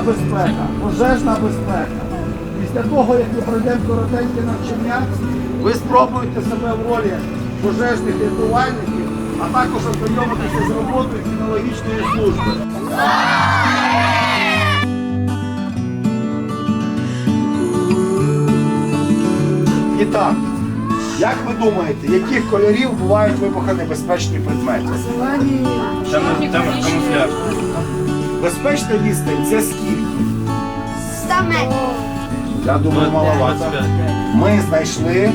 безпека, пожежна безпека. Після того, як ми пройдемо коротеньке навчання, ви спробуєте себе в ролі пожежних рятувальників, а також ознайомитися з роботою кінологічної служби. І так, як ви думаєте, яких кольорів бувають вибухонебезпечні предмети? Там, там камуфляж. Безпечна відстань це скільки? 100 метрів. Я думаю, маловато. Ми знайшли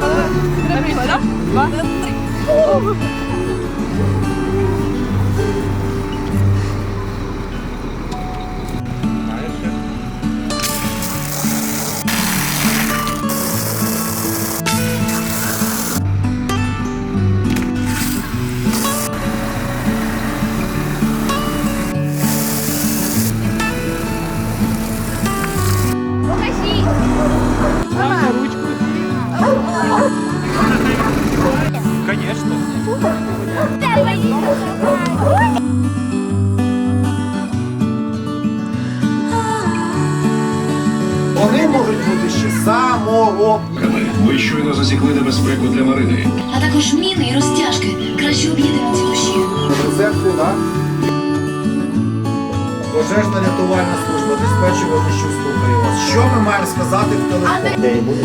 Hvem er det? Hva? Вони можуть бути ще самого. Ви щойно засікли небезпеку для Марини. а також міни і розтяжки. Краще об'єднані ці душі. Рецепти, так? Пожежна рятувальна служба диспетчер що слухає вас. Що ми маємо сказати в телефоні?